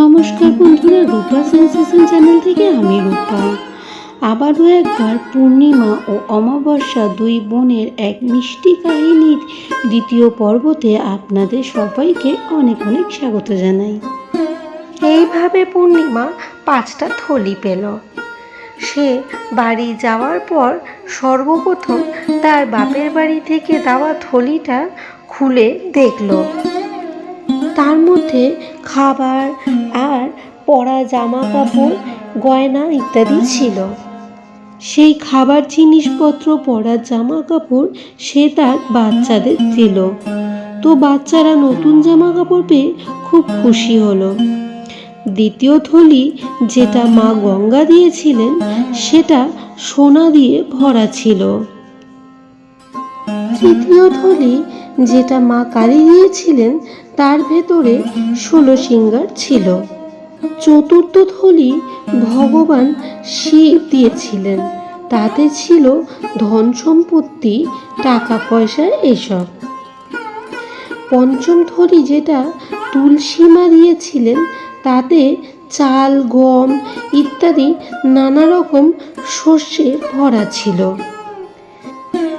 নমস্কার বন্ধুরা রূপা sensation channel থেকে আমি রূপা। আবারও একবার পূর্ণিমা ও অমাবস্যা দুই বোনের এক মিষ্টি কাহিনীর দ্বিতীয় পর্বতে আপনাদের সবাইকে অনেক অনেক স্বাগত জানাই। এইভাবে পূর্ণিমা পাঁচটা থলি পেল। সে বাড়ি যাওয়ার পর সর্বপ্রথম তার বাপের বাড়ি থেকে দেওয়া থলিটা খুলে দেখল। তার মধ্যে খাবার আর পরা জামা কাপড় গয়না ইত্যাদি ছিল। সেই খাবার জিনিসপত্র পরার জামা কাপড় সে তার বাচ্চাদের দিল। তো বাচ্চারা নতুন জামা কাপড় পেয়ে খুব খুশি হলো। দ্বিতীয় থলি যেটা মা গঙ্গা দিয়েছিলেন, সেটা সোনা দিয়ে ভরা ছিল। তৃতীয় থলি যেটা মা কালী দিয়েছিলেন তার ভেতরে ষোলো সিঙ্গার ছিল। চতুর্থ থলি ভগবান শিব দিয়েছিলেন। তাতে ছিল ধন সম্পত্তি, টাকা পয়সা এসব। পঞ্চম থলি যেটা তুলসী মা দিয়েছিলেন, তাতে চাল, গম ইত্যাদি নানা রকম শস্যে ভরা ছিল।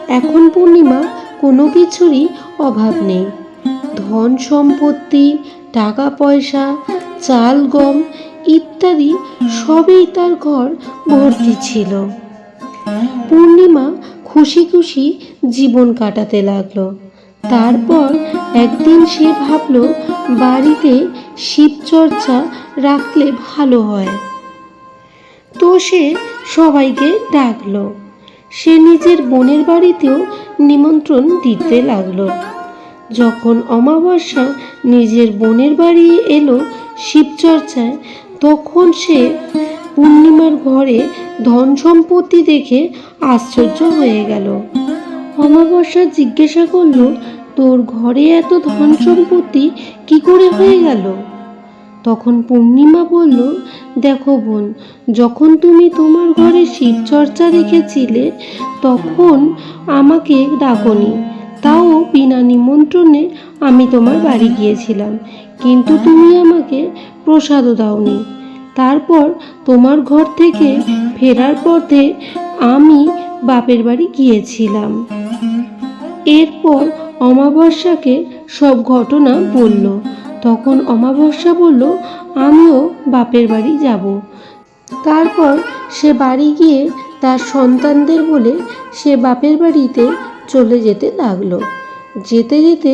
এখন পূর্ণিমা, কোনো কিছুরই অভাব নেই। ধন সম্পত্তি, টাকা পয়সা, চাল, গম ইত্যাদি সবই তার ঘর ভর্তি ছিল। পূর্ণিমা খুশি খুশি জীবন কাটাতে লাগল। তারপর একদিন সে ভাবলো, বাড়িতে শিবচর্চা রাখলে ভালো হয়। তো সে সবাইকে ডাকলো। সে নিজের বোনের বাড়িতেও নিমন্ত্রণ দিতে লাগল। যখন অমাবস্যা নিজের বোনের বাড়ি এলো শিবচর্চায়, তখন সে পূর্ণিমার ঘরে ধন সম্পত্তি দেখে আশ্চর্য হয়ে গেল। অমাবস্যা জিজ্ঞাসা করল, তোর ঘরে এত ধন সম্পত্তি কি করে হয়ে গেল? তখন পূর্ণিমা বলল, দেখো বোন, যখন তুমি তোমার ঘরে শিবচর্চা রেখেছিলে, তখন আমাকে ডাকনি। তাও বিনা নিমন্ত্রণে আমি তোমার বাড়ি গিয়েছিলাম। কিন্তু তুমি আমাকে প্রসাদও দাওনি। তারপর তোমার ঘর থেকে ফেরার পথে আমি বাপের বাড়ি গিয়েছিলাম। এরপর অমাবস্যাকে সব ঘটনা বলল। তখন অমাবস্যা বলল, আমিও বাপের বাড়ি যাব। তারপর সে বাড়ি গিয়ে তার সন্তানদের বলে, সে বাপের বাড়িতে চলে যেতে লাগল। যেতে যেতে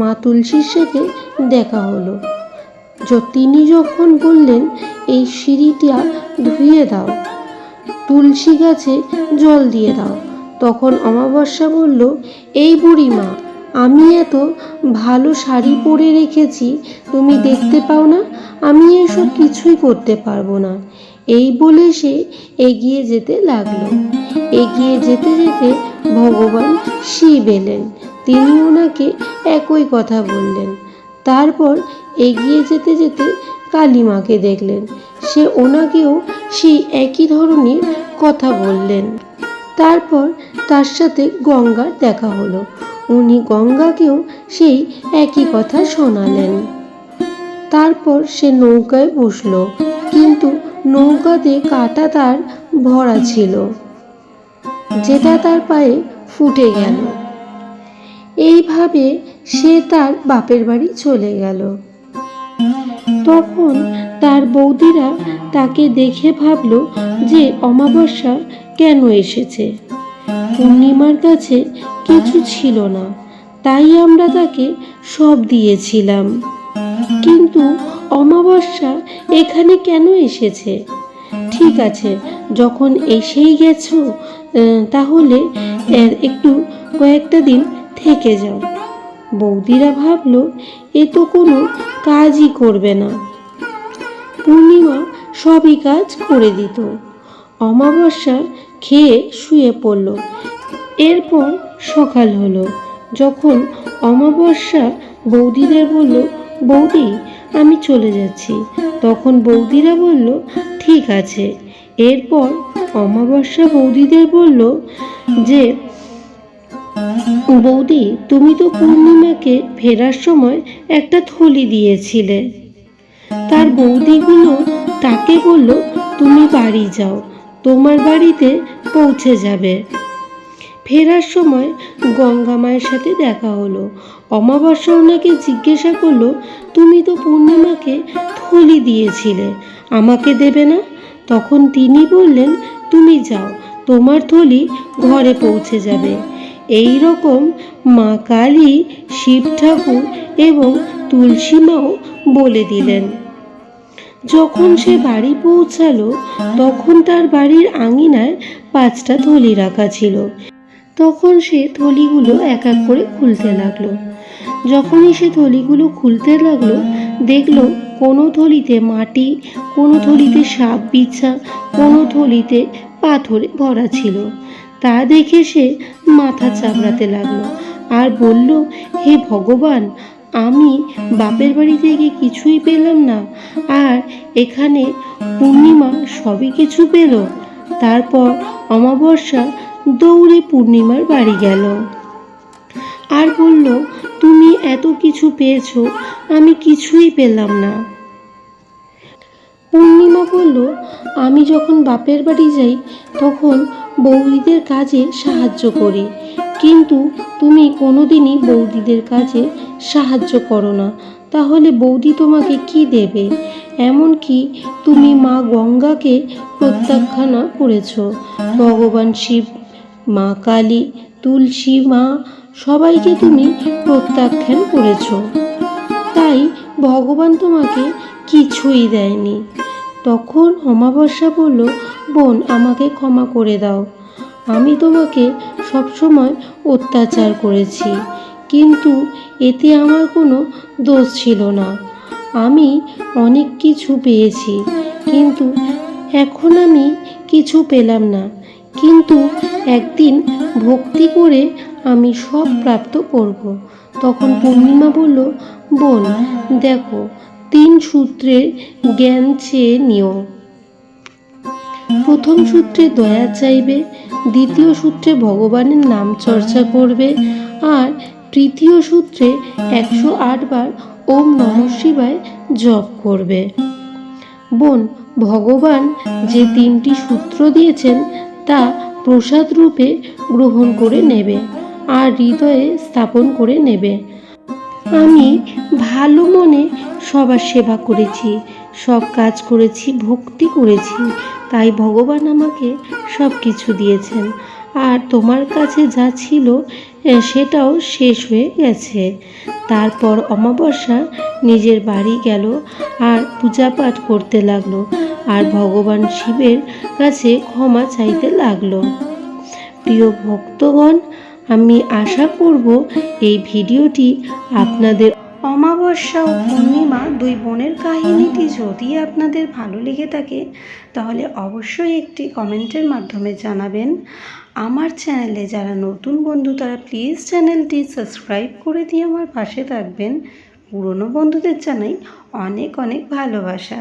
মা তুলসীর সাথে দেখা হলো। তিনি যখন বললেন, এই সিঁড়িটা ধুয়ে দাও, তুলসী গাছে জল দিয়ে দাও। তখন অমাবস্যা বলল, এই বুড়ি মা, আমি এত ভালো শাড়ি পরে রেখেছি, তুমি দেখতে পাও না, আমি এসব কিছুই করতে পারব না। এই বলে সে এগিয়ে যেতে লাগল। এগিয়ে যেতে যেতে ভগবান শিব এলেন। তিনি ওনাকে একই কথা বললেন। তারপর এগিয়ে যেতে যেতে কালীমাকে দেখলেন। সে ওনাকেও সেই একই ধরনের কথা বললেন। তারপর তার সাথে গঙ্গার দেখা হলো। উনি গঙ্গাকেও সেই একই কথা শোনালেন। তারপর সে নৌকায় বসল। কিন্তু নৌকাতে কাটা তার ভরা ছিল। যেটা তার পায়ে ফুটে গেল। এইভাবে সে তার বাপের বাড়ি চলে গেল। তখন তার বৌদিরা তাকে দেখে ভাবলো যে অমাবস্যা কেন এসেছে। পূর্ণিমার কাছে কিছু ছিল না, তাই আমরা তাকে সব দিয়েছিলাম। কিন্তু অমাবস্যা এখানে কেন এসেছে? ঠিক আছে, যখন এসেই গেছো তাহলে একটু কয়েকটা দিন থেকে যাও। বৌদিরা ভাবলো, এ তো কোনো কাজই করবে না। পূর্ণিমা সবই কাজ করে দিত। অমাবস্যা খেয়ে শুয়ে পড়ল। এরপর সকাল হলো। যখন অমাবস্যা বৌদিদের বলল বৌদি, আমি চলে যাচ্ছি। তখন বৌদিরা বলল, ঠিক আছে। এরপর অমাবস্যা বৌদিদের বলল যে, বৌদি, তুমি তো পূর্ণিমাকে ফেরার সময় একটা থলি দিয়েছিলে। তার বৌদিগুলো তাকে বলল, তুমি বাড়ি যাও, তোমার বাড়িতে পৌঁছে যাবে। ফেরার সময় গঙ্গা মায়ের সাথে দেখা হলো। অমাবস্যা ওনাকে জিজ্ঞাসা করল, তুমি তো পূর্ণিমাকে থলি দিয়েছিলে, আমাকে দেবে না? তখন তিনি বললেন, তুমি যাও, তোমার থলি ঘরে পৌঁছে যাবে। এই রকম মা কালী, শিব ঠাকুর এবং তুলসী মাও বলে দিলেন। যখন সে বাড়ি পৌঁছালো, তখন তার বাড়ির আঙিনায় পাঁচটা থলি রাখা ছিল। তখন সে থলিগুলো এক এক করে খুলতে লাগল। যখনই সে থলিগুলো খুলতে লাগল, দেখল কোনো থলিতে মাটি, কোনো থলিতে সাপ বিছা, কোনো থলিতে পাথরে ভরা ছিল। তা দেখে সে মাথা চাপড়াতে লাগল আর বলল, হে ভগবান, আমি বাপের বাড়ি থেকে কিছুই পেলাম না। আর এখানে পূর্ণিমা সবই কিছু পেল। তারপর অমাবস্যা দৌড়ে পূর্ণিমার বাড়ি গেল। আর বলল, তুমি এত কিছু পেয়েছ, আমি কিছুই পেলাম না। পূর্ণিমা বলল, আমি যখন বাপের বাড়ি যাই, তখন বৌদিদের কাজে সাহায্য করি। কিন্তু তুমি কোনোদিনই বৌদিদের কাজে সাহায্য করো না। তাহলে বৌদি তোমাকে কি দেবে? এমনকি তুমি মা গঙ্গাকে প্রত্যাখ্যানা করেছ। ভগবান শিব, মা কালী তুলসী মা, সবাইকে তুমি প্রত্যাখ্যান করেছ। তাই ভগবান তোমাকে কিছুই দেয়নি। তখন অমাবস্যা বলল বোন আমাকে ক্ষমা করে দাও। আমি তোমাকে সবসময় অত্যাচার করেছি, কিন্তু এতে আমার কোনো দোষ ছিল না। আমি অনেক কিছু পেয়েছি, কিন্তু এখন আমি কিছু পেলাম না। কিন্তু একদিন ভক্তি করে আমি সব প্রাপ্ত করব। তখন পূর্ণিমা বলল, বোন, দেখো, তিন সূত্রের জ্ঞান চেয়ে নিও। প্রথম সূত্রে দয়া চাইবে, দ্বিতীয় সূত্রে ভগবানের নাম চর্চা করবে, আর তৃতীয় সূত্রে একশো বার ওম নম শিবায় জপ করবে। বোন, ভগবান যে তিনটি সূত্র দিয়েছেন, তা প্রসাদ রূপে গ্রহণ করে নেবে আর হৃদয়ে স্থাপন করে নেবে। আমি ভালো মনে সবার সেবা করেছি, সব কাজ করেছি, ভক্তি করেছি, তাই ভগবান আমাকে সব কিছু দিয়েছেন। আর তোমার কাছে যা ছিল সেটাও শেষ হয়ে গেছে। তারপর অমাবস্যা নিজের বাড়ি গেল আর পূজা পাঠ করতে লাগল। আর ভগবান শিবের কাছে ক্ষমা চাইতে লাগল। প্রিয় ভক্তগণ, আমি আশা করব এই ভিডিওটি আপনাদের অমাবস্যা ও পূর্ণিমা দুই বোনের কাহিনীটি যদি আপনাদের ভালো লেগে থাকে, তাহলে অবশ্যই একটি কমেন্টের মাধ্যমে জানাবেন। আমার চ্যানেলে যারা নতুন বন্ধু, তারা প্লিজ চ্যানেলটি সাবস্ক্রাইব করে দিয়ে আমার পাশে থাকবেন। পুরনো বন্ধুদের জানাই অনেক অনেক ভালোবাসা।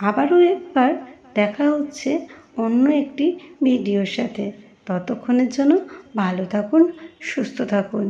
আবারও একবার দেখা হচ্ছে অন্য একটি ভিডিওর সাথে। ততক্ষণের জন্য ভালো থাকুন সুস্থ থাকুন।